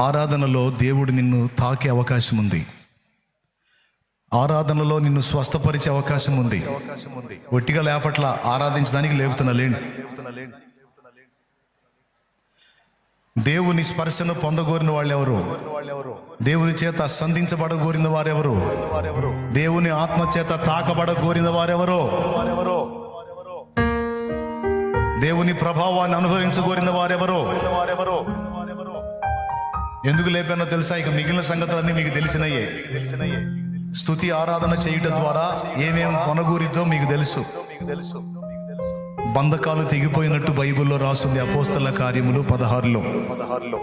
ఆరాధనలో దేవుడు నిన్ను తాకే అవకాశం ఉంది. ఆరాధనలో నిన్ను స్వస్థపరిచే అవకాశం ఉంది. ఒట్టిగా లేపట్ల ఆరాధించడానికి లేపుతున్నా లేండి. దేవుని స్పర్శను పొందగోరిన వాళ్ళెవరు? దేవుని చేత సంధించబడగోరిన వారెవరు? దేవుని ఆత్మ చేత తాకబడగోరిన వారెవరో? వారెవరో దేవుని ప్రభావాన్ని అనుభవించగోరిన వారెవరు వారెవరు? ఎందుకు లేపానో తెలుసా? ఇక మిగిలిన సంగతులన్నీ మీకు తెలిసినయే. తెలిసినయే స్థుతి ఆరాధన చేయటం ద్వారా ఏమేమి కొనగూరిద్దో మీకు తెలుసు. మీకు తెలుసు బంధకాలు తెగిపోయినట్టు బైబిల్లో రాస్తుంది అపోస్తల కార్యములు పదహారులో. పదహారులో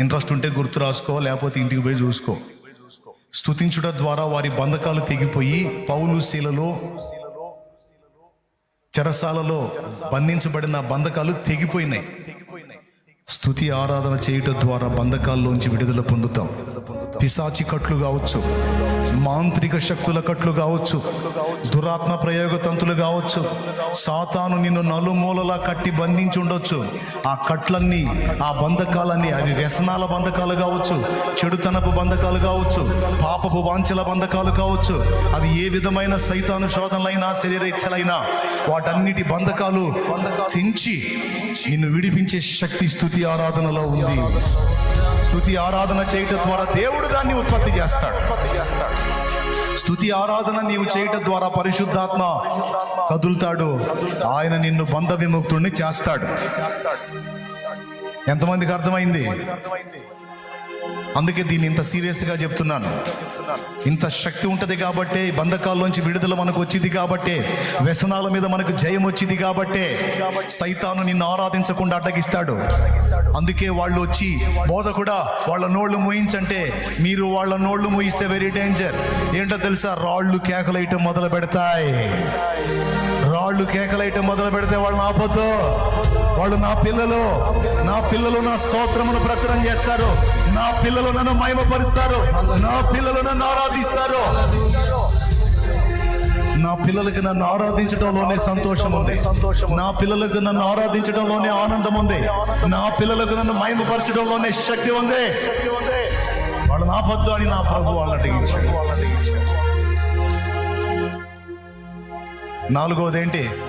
ఇంట్రెస్ట్ ఉంటే గుర్తు రాసుకో లేకపోతే ఇంటికి పోయి చూసుకో. స్థుతించుట ద్వారా వారి బంధకాలు తెగిపోయి పౌలు శీలలో చెరసాలలో బంధించబడిన బంధకాలు తెగిపోయినాయి తెగిపోయినాయి. స్థుతి ఆరాధన చేయుట ద్వారా బంధకాల్లోంచి విడుదల పొందుతాం. పిశాచి కట్లు కావచ్చు. మాంత్రిక శక్తుల కట్లు కావచ్చు. దురాత్మ ప్రయోగ తంతులు కావచ్చు. సాతాను నిన్ను నలుమూలలా కట్టి బంధించి ఉండొచ్చు. ఆ కట్లన్నీ ఆ బంధకాలన్నీ అవి వ్యసనాల బంధకాలు కావచ్చు. చెడుతనపు బంధకాలు కావచ్చు. పాపపు వాంఛల బంధకాలు కావచ్చు. అవి ఏ విధమైన సైతాను శోధనలైనా శరీరేచ్ఛలైనా వాటన్నిటి బంధకాలు చించి నిన్ను విడిపించే శక్తి స్థుతి ఆరాధనలో ఉంది. స్థుతి ఆరాధన చేయటం ద్వారా దేవుడు దాన్ని ఉత్పత్తి చేస్తాడు. ఉత్పత్తి చేస్తాడు. స్థుతి ఆరాధన నీవు చేయటం ద్వారా పరిశుద్ధాత్మ కదులుతాడు. ఆయన నిన్ను బంధ విముక్తుడిని చేస్తాడు. ఎంతమందికి అర్థమైంది? అందుకే దీన్ని ఇంత సీరియస్గా చెప్తున్నాను. ఇంత శక్తి ఉంటుంది కాబట్టే ఈ బంధకాల్లోంచి విడుదల మనకు వచ్చింది కాబట్టే వ్యసనాల మీద మనకు జయం వచ్చింది కాబట్టే సైతాను నిన్ను ఆరాధించకుండా అడ్డగిస్తాడు. అందుకే వాళ్ళు వచ్చి బోధ కూడా వాళ్ళ నోళ్ళు మూయించంటే మీరు వాళ్ళ నోళ్ళు మూయిస్తే వెరీ డేంజర్ ఏంటో తెలుసా? రాళ్ళు కేకలేయటం మొదలు పెడతాయి. రాళ్ళు కేకలేయటం మొదలు పెడితే వాళ్ళని ఆపొద్దు. వాళ్ళు నా పిల్లలు. నా పిల్లలు నా స్తోత్రమును ప్రచురం చేస్తారు. నా పిల్లలు నన్ను మహిమపరుస్తారు. నా పిల్లలు నన్ను ఆరాధిస్తారు. నా పిల్లలకి నన్ను ఆరాధించడంలోనే సంతోషం ఉంది. సంతోషం నా పిల్లలకు నన్ను ఆరాధించడంలోనే ఆనందం ఉంది. నా పిల్లలకు నన్ను మహిమపరచడంలోనే శక్తి ఉంది. వాళ్ళు నా పొద్దు అని నా ప్రభు వాళ్ళని అడిగించాడు. వాళ్ళని అడిగించాడు నాలుగోదేంటి ఏంటి?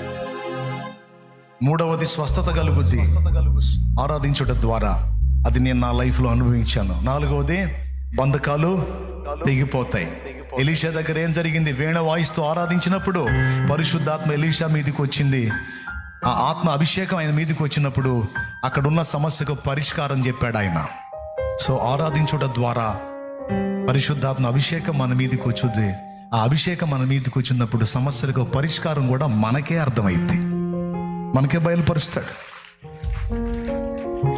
మూడవది స్వస్థత కలుగుద్ది. ఆరాధించుట ద్వారా అది నేను నా లైఫ్లో అనుభవించాను. నాలుగవది బంధకాలు తెగిపోతాయి. ఎలీషా దగ్గర ఏం జరిగింది? వీణ వాయిస్తూ ఆరాధించినప్పుడు పరిశుద్ధాత్మ ఎలీషా మీదకి వచ్చింది. ఆ ఆత్మ అభిషేకం ఆయన మీదకి వచ్చినప్పుడు అక్కడున్న సమస్యకు పరిష్కారం చెప్పాడు ఆయన. సో ఆరాధించుట ద్వారా పరిశుద్ధాత్మ అభిషేకం మన మీదకి వచ్చుద్ది ఆ అభిషేకం మన మీదకి వచ్చినప్పుడు సమస్యలకు పరిష్కారం కూడా మనకే అర్థమైద్ది. మనకే బయలుపరుస్తాడు.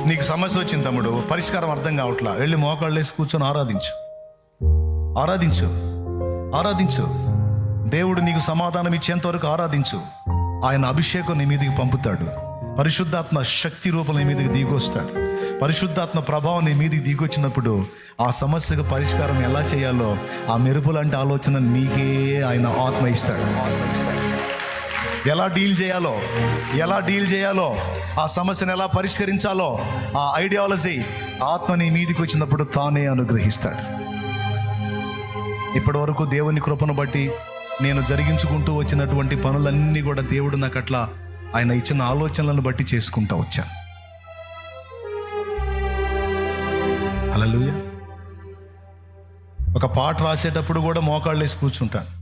నీకు సమస్య వచ్చింది తమ్ముడు పరిష్కారం అర్థం కావట్లా. వెళ్ళి మోకాళ్ళు వేసి కూర్చొని ఆరాధించు. ఆరాధించు. ఆరాధించు. దేవుడు నీకు సమాధానం ఇచ్చేంత వరకు ఆరాధించు. ఆయన అభిషేకం నీ మీదకి పంపుతాడు. పరిశుద్ధాత్మ శక్తి రూపం నీ మీదకి దిగొస్తాడు. పరిశుద్ధాత్మ ప్రభావం నీ మీదకి దిగొచ్చినప్పుడు ఆ సమస్యకు పరిష్కారం ఎలా చేయాలో ఆ మెరుపులాంటి ఆలోచన నీకే ఆయన ఆత్మ ఇస్తాడు ఆత్మ ఇస్తాడు. ఎలా డీల్ చేయాలో ఎలా డీల్ చేయాలో ఆ సమస్యను ఎలా పరిష్కరించాలో ఆ ఐడియాలజీ ఆత్మ నీ మీదికి వచ్చినప్పుడు తానే అనుగ్రహిస్తాడు. ఇప్పటి వరకు దేవుని కృపను బట్టి నేను జరిగించుకుంటూ వచ్చినటువంటి పనులన్నీ కూడా దేవుడు నాకు అట్లా ఆయన ఇచ్చిన ఆలోచనలను బట్టి చేసుకుంటూ వచ్చాను అలలుయ ఒక పాట రాసేటప్పుడు కూడా మోకాళ్ళు వేసి కూర్చుంటాను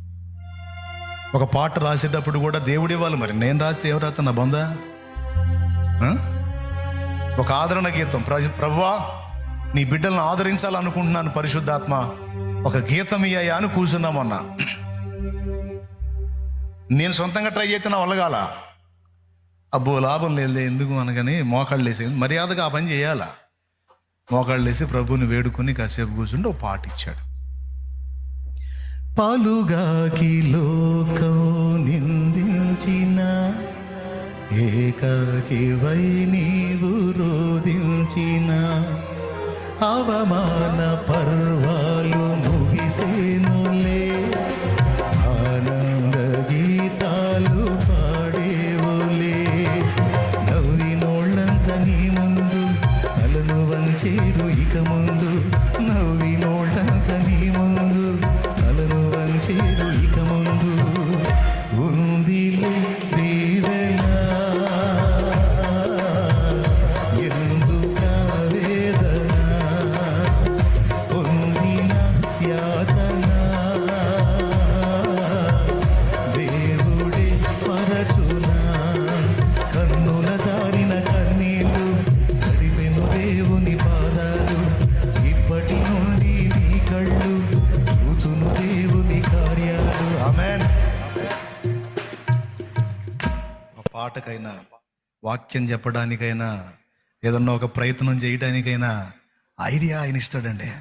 ఒక పాట రాసేటప్పుడు కూడా దేవుడు ఇవ్వాలి మరి. నేను రాస్తే ఎవరు రాస్తా నా బందా? ఒక ఆదరణ గీతం. ప్ర- ప్రభువా నీ బిడ్డలను ఆదరించాలనుకుంటున్నాను పరిశుద్ధాత్మ. ఒక గీతం ఇయ్యా అని కూర్చున్నామన్నా నేను సొంతంగా ట్రై చేస్తే నా వల్లగాల అబ్బో లాభం లేదు ఎందుకు అనగాని మోకాళ్ళు వేసేది మర్యాదగా ఆ పని చేయాలా? మోకాళ్ళు వేసి ప్రభుని వేడుకొని కాసేపు కూర్చుంటే ఒక పాట ఇచ్చాడు. పలుగాకి లోకం నిందించిన ఏకాకి వై నీవు రోధించిన అవమాన పర్వాలు ముగిసేను. పాటకైనా వాక్యం చెప్పడానికైనా ఏదన్నా ఒక ప్రయత్నం చేయడానికైనా ఐడియా ఆయన ఇస్తాడండి.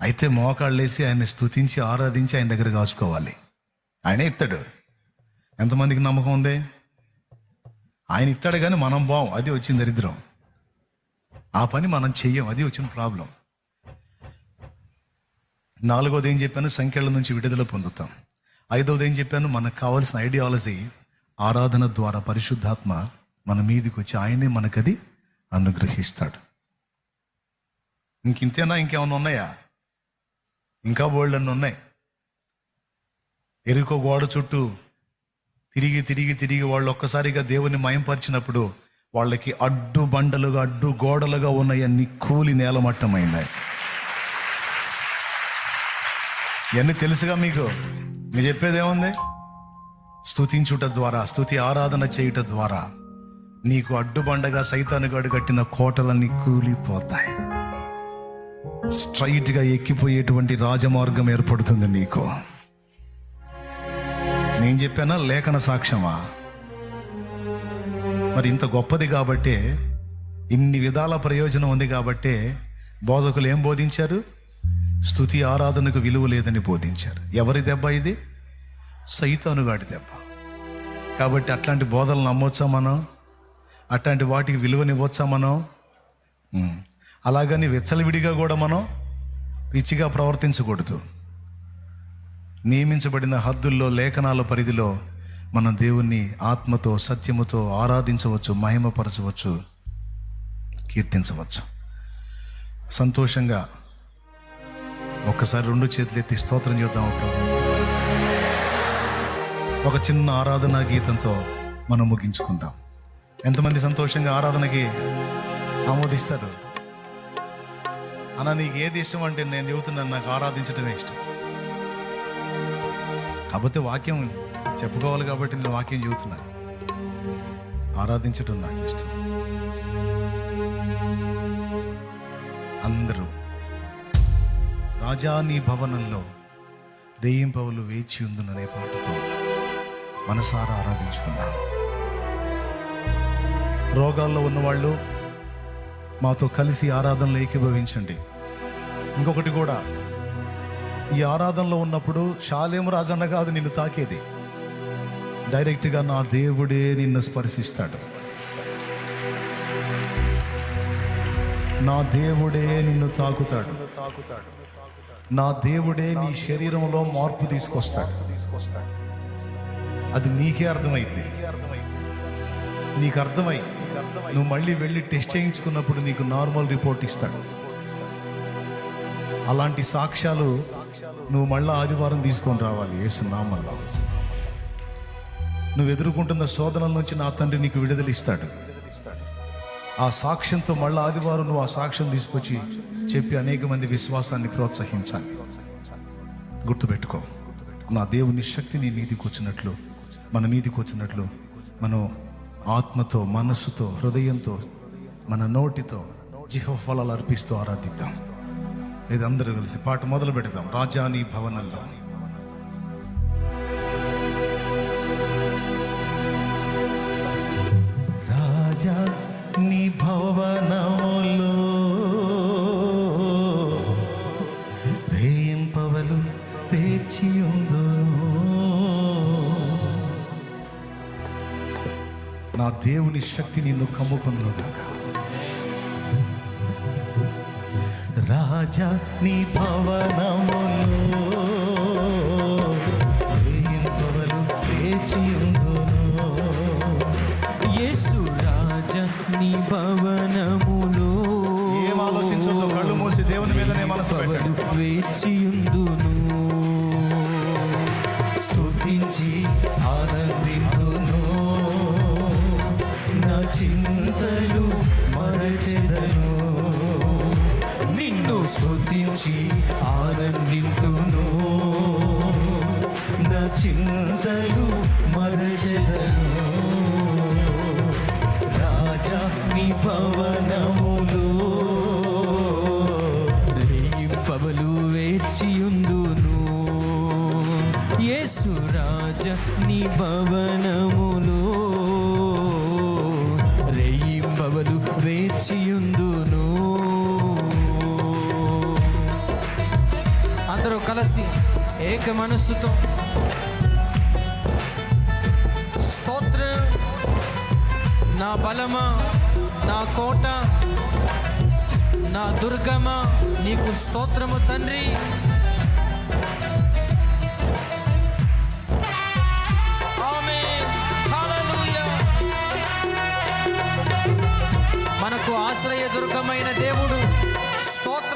అయితే మోకాళ్ళు వేసి ఆయన్ని స్తుతించి ఆరాధించి ఆయన దగ్గర కాసుకోవాలి ఆయనే ఇస్తాడు. ఎంతమందికి నమ్మకం ఉంది? ఆయన ఇస్తాడు కానీ మనం బాం అది వచ్చింది దరిద్రం. ఆ పని మనం చెయ్యం అది వచ్చిన ప్రాబ్లం. నాలుగోది ఏం చెప్పాను? సంఖ్యల నుంచి విడుదల పొందుతాం. ఐదవది ఏం చెప్పాను? మనకు కావాల్సిన ఐడియాలజీ ఆరాధన ద్వారా పరిశుద్ధాత్మ మన మీదకి వచ్చి ఆయనే మనకది అనుగ్రహిస్తాడు. ఇంకింతేనా? ఇంకేమైనా ఉన్నాయా? ఇంకా బోల్డ్ అన్ని ఉన్నాయి. ఎరుకో గోడ చుట్టూ తిరిగి తిరిగి తిరిగి వాళ్ళు ఒక్కసారిగా దేవుని మయంపరిచినప్పుడు వాళ్ళకి అడ్డు బండలుగా అడ్డు గోడలుగా ఉన్నాయన్ని కూలి నేలమట్టమైనాయి ఇవన్నీ తెలుసుగా మీకు? మీరు చెప్పేది ఏముంది స్థుతించుట ద్వారా స్తుతి ఆరాధన చేయుట ద్వారా నీకు అడ్డుబండగా సైతానుగాడు కట్టిన కోటలన్నీ కూలిపోతాయి. స్ట్రైట్గా ఎక్కిపోయేటువంటి రాజమార్గం ఏర్పడుతుంది నీకు. నేను చెప్పానా లేఖన సాక్ష్యమా? మరి ఇంత గొప్పది కాబట్టే ఇన్ని విధాల ప్రయోజనం ఉంది కాబట్టే బోధకులు ఏం బోధించారు? స్తుతి ఆరాధనకు విలువ లేదని బోధించారు. ఎవరి దెబ్బ ఇది? సైతానుగాడి దెబ్బ. కాబట్టి అట్లాంటి బోధనలు నమ్మొచ్చా మనం? అట్లాంటి వాటికి విలువనివ్వచ్చా మనం? అలాగని వెచ్చలవిడిగా కూడా మనం పిచ్చిగా ప్రవర్తించకూడదు. నియమించబడిన హద్దుల్లో లేఖనాల పరిధిలో మనం దేవుణ్ణి ఆత్మతో సత్యముతో ఆరాధించవచ్చు మహిమపరచవచ్చు కీర్తించవచ్చు. సంతోషంగా ఒక్కసారి రెండు చేతులు ఎత్తి స్తోత్రం చేద్దాం ప్రభు? ఒక చిన్న ఆరాధనా గీతంతో మనం ముగించుకుందాం. ఎంతమంది సంతోషంగా ఆరాధనకి ఆమోదిస్తారు? అన్న నీకు ఏది ఇష్టం అంటే నేను చెబుతున్నాను నాకు ఆరాధించడమే ఇష్టం. కాకపోతే వాక్యం చెప్పుకోవాలి కాబట్టి నేను వాక్యం చెబుతున్నాను. ఆరాధించడం నాకు ఇష్టం. అందరూ రాజా నీ భవనంలో రేయింపవలు వేచి ఉందుననే పాటతో మనసారా ఆరాధించుకుందాం. రోగాల్లో ఉన్నవాళ్ళు మాతో కలిసి ఆరాధనలో ఏకీభవించండి. ఇంకొకటి కూడా ఈ ఆరాధనలో ఉన్నప్పుడు శాలేము రాజన్న కాదు నిన్ను తాకేది. డైరెక్ట్గా నా దేవుడే నిన్ను స్పర్శిస్తాడు. నా దేవుడే నిన్ను తాకుతాడు. తాకుతాడు నా దేవుడే నీ శరీరంలో మార్పు తీసుకొస్తాడు తీసుకొస్తాడు. అది నీకే అర్థమైంది నీకు అర్థమై నువ్వు మళ్ళీ వెళ్ళి టెస్ట్ చేయించుకున్నప్పుడు నీకు నార్మల్ రిపోర్ట్ ఇస్తాడు. అలాంటి సాక్ష్యాలు నువ్వు మళ్ళీ ఆదివారం తీసుకొని రావాలి. ఏసునామల్లా నువ్వు ఎదుర్కొంటున్న శోధనల నుంచి నా తండ్రి నీకు విడుదలిస్తాడు ఆ సాక్ష్యంతో మళ్ళీ ఆదివారం నువ్వు ఆ సాక్ష్యం తీసుకొచ్చి చెప్పి అనేక మంది విశ్వాసాన్ని ప్రోత్సహించాలి. గుర్తుపెట్టుకో. నా దేవుని శక్తి నీ మీదికి వచ్చినట్లు మన మీదికి వచ్చినట్లు మనం ఆత్మతో మనస్సుతో హృదయంతో మన నోటితో జిహ ఫలాలు అర్పిస్తూ ఆరాధిద్దాం. ఇది అందరూ కలిసి పాట మొదలు పెడదాం. రాజాని భవనంలో. దేవుని శక్తి నిన్ను కమ్ముకొనుగాక. రాజా నీ భవనములో వేయింపవలు వేచి యేసు రాజ నీ భవనములో ఏం ఆలోచించొద్దు కళ్ళు మూసి దేవుని మీదనే మనసు పెట్టండి. పవలు కవలు వేచియుందును. యేసురాజ నీ భవనములో రెయ్యింబవలు వేచియుందును. అందరూ కలిసి ఏక మనస్సుతో స్తోత్రం. నా బలమా నా కోట నా దుర్గమ నీకు స్తోత్రము తండ్రి. మనకు ఆశ్రయ దుర్గమైన దేవుడు స్తోత్ర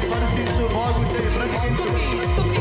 స్పర్శించు బాగు చేయి ప్రకటించు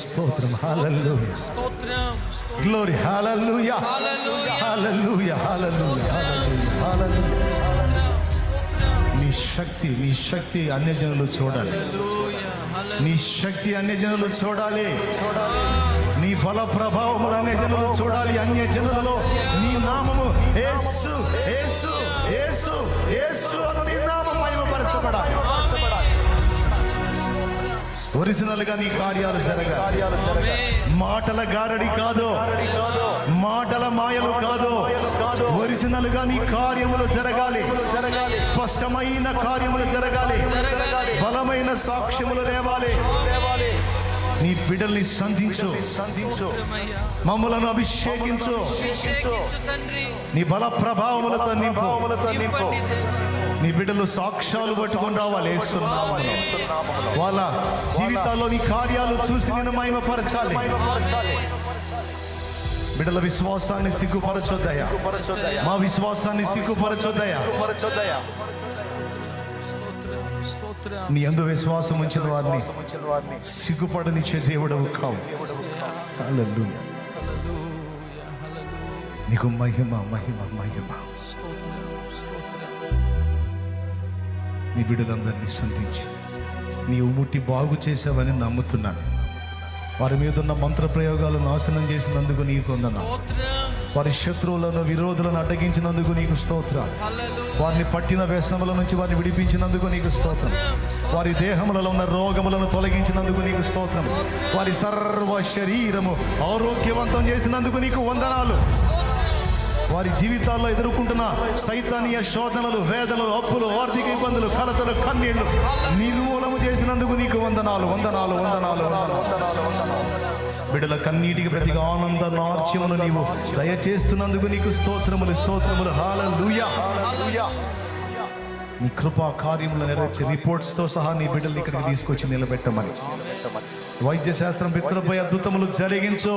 స్తోత్రం. హల్లెలూయా. స్తోత్రం గ్లోరీ హల్లెలూయా హల్లెలూయా. హల్లెలూయా హల్లెలూయా నీ శక్తి నీ శక్తి అన్యజనులు చూడాలి. నీ శక్తి అన్యజనులు చూడాలి. చూడాలి నీ బల ప్రభావములు అన్యజనులు చూడాలి. అన్యజనులలో నీ నామము ఏసు ఏసు ఏసు ఏసు అను నీ నామం మహిమపరచబడాలి. ఒరిజినల్గా నీ కార్యాలు జరగాలి. కార్యాలు మాటల గారడి కాదు. మాటల మాయలు కాదు. ఒరిజినల్గా నీ కార్యములు జరగాలి. జరగాలి స్పష్టమైన కార్యములు జరగాలి. బలమైన సాక్ష్యములు లేవాలి. నీ బిడ్డల్ని సంధించు. సంధించు మమ్మలను అభిషేకించు. నీ బల ప్రభావములతో నింపు నింపు. నీ బిడ్డలు సాక్ష్యాలు పట్టుకొని రావాలి. వాళ్ళ జీవితాల్లో నీ కార్యాలు చూసి నేను మహిమపరచాలి బిడ్డల విశ్వాసాన్ని సిగ్గుపరచొద్దయా మా విశ్వాసాన్ని సిగ్గుపరచొద్దయా నీ అందు విశ్వాసం ఉంచిన వారిని సిగ్గుపడనిచ్చే దేవుడవు కావు. నీకు మహిమ మహిమ మహిమ. స్తోత్రం స్తోత్రం. నీ బిడ్డలందరినీ సంధించి. నీవు ముట్టి బాగు చేసావని నమ్ముతున్నాను. వారి మీద ఉన్న మంత్ర ప్రయోగాలు నాశనం చేసినందుకు నీకు వందనాలు. వారి శత్రువులను విరోధులను అడ్డగించినందుకు నీకు స్తోత్రాలు. వారిని పట్టిన వ్యసనముల నుంచి వారిని విడిపించినందుకు నీకు స్తోత్రం. వారి దేహములలో ఉన్న రోగములను తొలగించినందుకు నీకు స్తోత్రం. వారి సర్వ శరీరము ఆరోగ్యవంతం చేసినందుకు నీకు వందనాలు. వారి జీవితాల్లో ఎదుర్కొంటున్న సైతానీయ శోధనలు వేదనలు అప్పులు ఆర్థిక ఇబ్బందులు కలతలు కన్నీళ్ళు నిర్మూలన చేసినందుకు నీకు వందనాలు వందనాలు వందనాలు వందనాలు. బిడల కన్నీటికి ప్రతిగా ఆనంద నాట్యములు నీవు దయచేస్తున్నందుకు నీకు స్తోత్రములు స్తోత్రములు. హాలూయా నీ కృపా కార్యములు నెరవేర్చి రిపోర్ట్స్తో సహా నీ బిడ్డలు ఇక్కడికి తీసుకొచ్చి నిలబెట్టమని. వైద్య శాస్త్రం పిత్రులపై అద్భుతములు జరిగించు.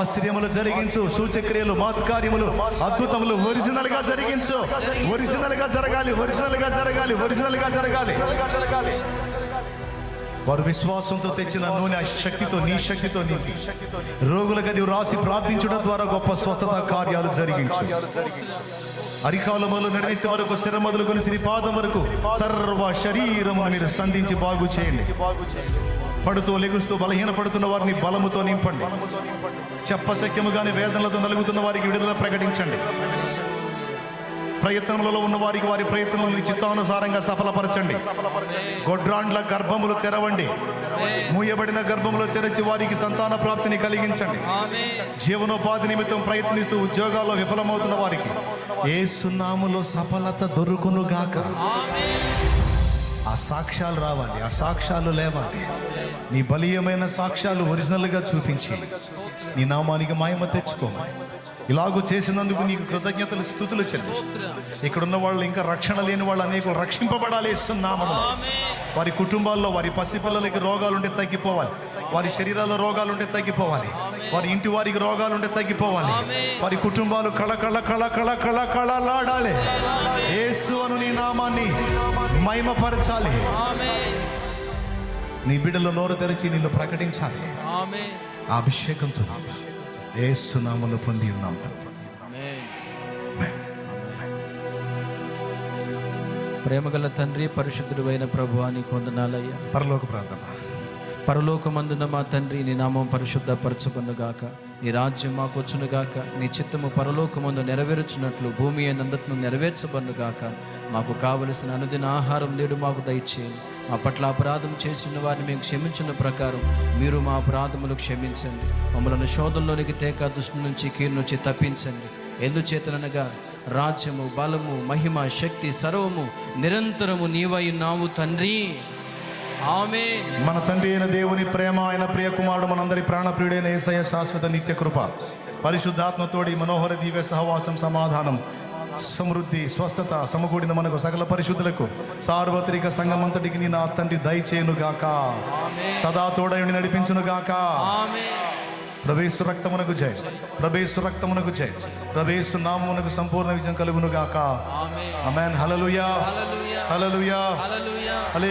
ఆశ్చర్యములు జరిగించు. సూచక్రియలు మాత్కార్యములు అద్భుతములు ఒరిజినల్గా జరిగించు. ఒరిజినల్గా జరగాలి ఒరిజినల్గా జరగాలి. ఒరిజినల్గా జరగాలి. వారు విశ్వాసంతో తెచ్చిన నూనె ఆ శక్తితో నీ శక్తితో నీ రోగుల గది రాసి ప్రార్థించడం ద్వారా గొప్ప స్వస్థత కార్యాలు జరిగించు. అరికాల మొదలు వరకు శిర మొదలుకొని సిరి పాదం వరకు సర్వ శరీరమును మీరు సంధించి బాగు చేయండి. పడుతూ లెగుస్తూ బలహీన పడుతున్న వారిని బలముతో నింపండి. చెప్పశక్యముగానే వేదనలతో నలుగుతున్న వారికి విడుదల ప్రకటించండి. ప్రయత్నములలో ఉన్న వారికి వారి ప్రయత్నములను చిత్తానుసారంగా సఫలపరచండి. గొడ్రాండ్ల గర్భములు తెరవండి. మూయబడిన గర్భములు తెరచి వారికి సంతాన ప్రాప్తిని కలిగించండి. జీవనోపాధి నిమిత్తం ప్రయత్నిస్తూ ఉద్యోగాల్లో విఫలమవుతున్న వారికి ఏ సున్నాములో సఫలత దొరుకును గాక ఆ సాక్ష్యాలు రావాలి ఆ సాక్ష్యాలు లేవాలి. నీ బలీయమైన సాక్ష్యాలు ఒరిజినల్గా చూపించి నీ నామానికి మాయమ తెచ్చుకోమని. ఇలాగూ చేసినందుకు నీకు కృతజ్ఞతలు స్థుతులు చెల్లిస్తూ. ఇక్కడున్న వాళ్ళు ఇంకా రక్షణ లేని వాళ్ళు అనేకులు రక్షింపబడాలి ఇస్తున్నామని వారి కుటుంబాల్లో వారి పసిపిల్లలకి రోగాలుంటే తగ్గిపోవాలి. వారి శరీరాల్లో రోగాలుంటే తగ్గిపోవాలి. వారి ఇంటి వారికి రోగాలుంటే తగ్గిపోవాలి. వారి కుటుంబాలు కళ కళ కళ కళ కళ కళలాడాలి. యేసు అను నీ నామాన్ని మహిమపరచాలి. నీ బిడ్డలు నోరు తెరిచి నిన్ను ప్రకటించాలి. అభిషేకంతో. యేసు నామలు పొంది ఉన్నాం ప్రేమగల తండ్రి పరిశుద్ధుడు అయిన ప్రభు అని కొందనాలయ్యా. పరలోక ప్రార్థన. పరలోకమందున మా తండ్రి నీ నామం పరిశుద్ధపరచుకొనుగాక నీ రాజ్యం మాకు వచ్చునుగాక. నీ చిత్తము పరలోకమందు నెరవేర్చున్నట్లు భూమి అయినందును నెరవేర్చబడునుగాక మాకు కావలసిన అనుదిన ఆహారం నేడు మాకు దయచేయండి మా పట్ల అపరాధం చేసిన వారిని మేము క్షమించిన ప్రకారం మీరు మా అపరాధములు క్షమించండి. మమ్మల్ని శోధంలోనికి తేక దుష్టి నుంచి కీడు నుంచి తప్పించండి. ఎందుచేతనగా రాజ్యము బలము మహిమ శక్తి సర్వము నిరంతరము నీవై నావు తండ్రి. మన తండ్రి అయిన దేవుని ప్రేమ ఆయన ప్రియ కుమారుడు మనందరి ప్రాణప్రియుడైన ఏసయ శాశ్వత నిత్య కృప పరిశుద్ధాత్మతోడి మనోహర దివ్య సహవాసం సమాధానం సమృద్ధి స్వస్థత సమకూడిన మనకు సకల పరిశుద్ధులకు సార్వత్రిక సంఘమంతటికి నీ నా తండ్రి దయచేయునుగాక. సదా తోడయుని నడిపించునుగాక. ప్రవేశు రక్తమునకు జయ. ప్రవేశు రక్తమునకు జయ. ప్రవేశు నామమునకు సంపూర్ణ విజయం కలుగునుగాక. అమెన్ హలలుయా హలలుయా హలే